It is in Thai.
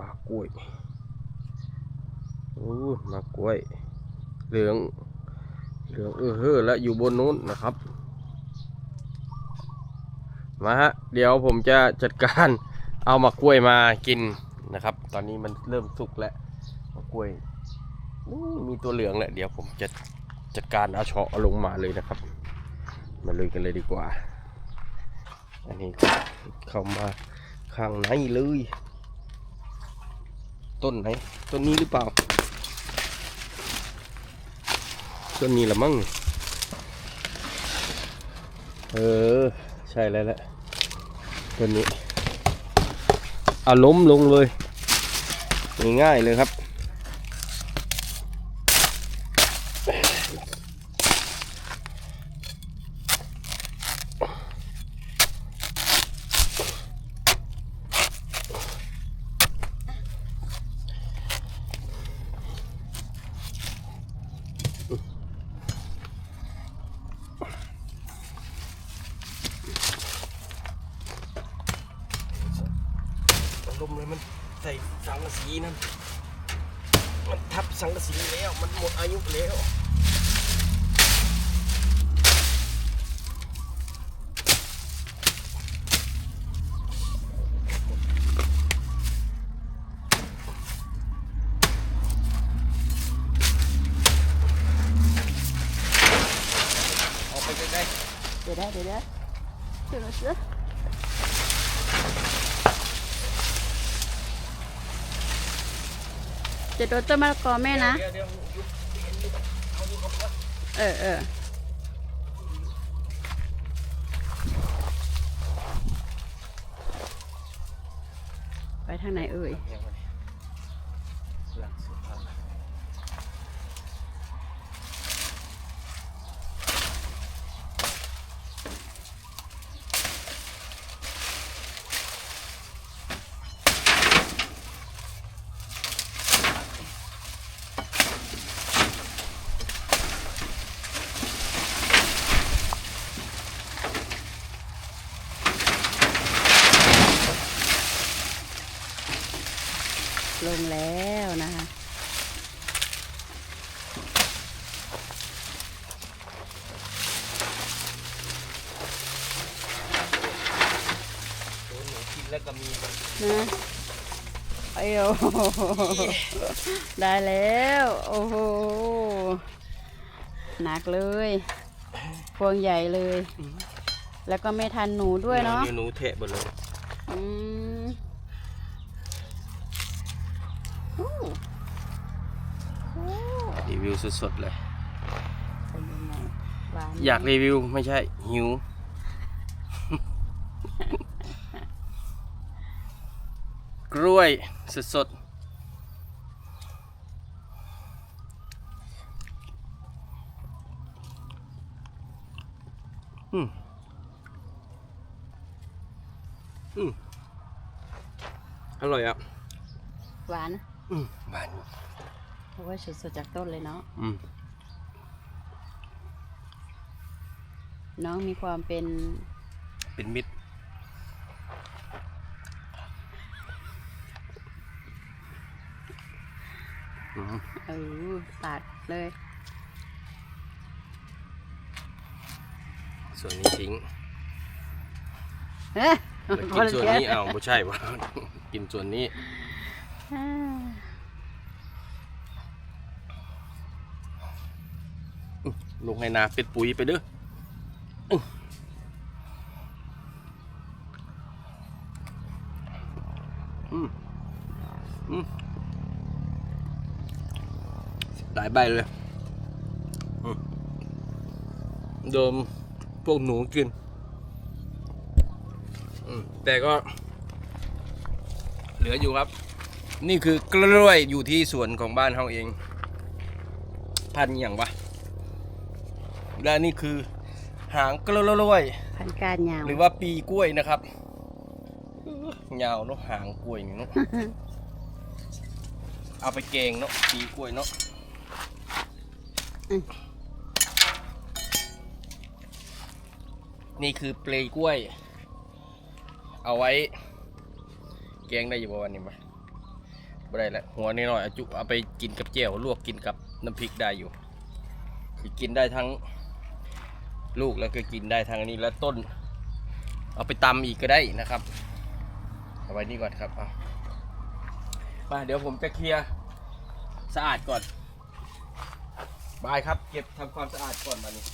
ป่ากล้วยโอ้มากล้วย เหลือง เหลืองเออเฮ้อและอยู่บนนู้นนะครับ มาฮะ เดี๋ยวผมจะจัดการเอามากล้วยมากินนะครับ ตอนนี้มันเริ่มสุกแล้วมะกล้วยมีตัวเหลืองแหละเดี๋ยวผมจะจัดการเอาเฉาะลงมาเลยนะครับ มาเลยกันเลยดีกว่า อันนี้เข้ามาข้างในเลย ต้นไหนต้นนี้หรือเปล่า ต้นนี้ละมั้งเออ ใช่แล้วแหละต้นนี้อาล้มลงเลยง่ายๆเลยครับ มเลยมันใส่สังกะสีนั่นมันทับสังกะสีแล้วมันหมดอายุแล้วออกไปใกล้เดี๋ยวได้เดี๋ยวได้เดี๋ยวนะเดี๋ยว จะโดนต้นมะละกอแม่นะ เออเออไปทางไหนเอ่ยหลังสุดท้าย ลงแล้วนะคะโดนหนูกินแล้วก็มีนะไอ้โอ้โหได้แล้ว โอ้โห หนักเลย พวงใหญ่เลย แล้วก็ไม่ทันหนูด้วยเนาะหนูเทะหมดเลย อืมโอ้โอ้ รีวิวสดๆเลยเป็นยังไงหวานไหมอยากรีวิวไม่ใช่ หิว กล้วยสดๆอืม อืม อร่อยอะ หวาน อืมหวานเพราะว่าสดๆจากต้นเลยเนาะ อืมน้องมีความเป็นเป็นมิตรอืมเออตัดเลย ส่วนนี้ทิ้งเอ๊ะแล้วกินส่วนนี้เอาไม่ใช่วะ กินส่วนนี้อ่า ลงให้นาเป็นปุ๋ยไปเด้ออืมอืมหลายใบเลยอืมโดมพวกหนูกินอืมแต่ก็เหลืออยู่ครับ นี่คือกล้วยอยู่ที่สวนของบ้านเขาเอง พันธุ์อหย่างวะและนี่คือหางกล้วยพันการยาวหรือว่าปีกล้วยนะครับยาวเนาะหางกล้วยนี่เนาะเอาไปเกงเนาะปีกล้วยเนาะนี่คือเปลยกล้วย เอาไว้ แกงได้อยู่ประวันนี้ปะบ่ ได้แหล้วหัวนิดหน่อยอาจุเอาไปกินกับเจียวลวกกินกับน้ำพริกได้อยู่คือกินได้ทั้งลูกแล้วก็กินได้ทั้งนี้แล้วต้น เอาไปตำอีกก็ได้นะครับเอาไว้นี่ก่อนครับเอามาเดี๋ยวผมจะเคลียร์สะอาดก่อนบายครับ เก็บทำความสะอาดก่อนมานี่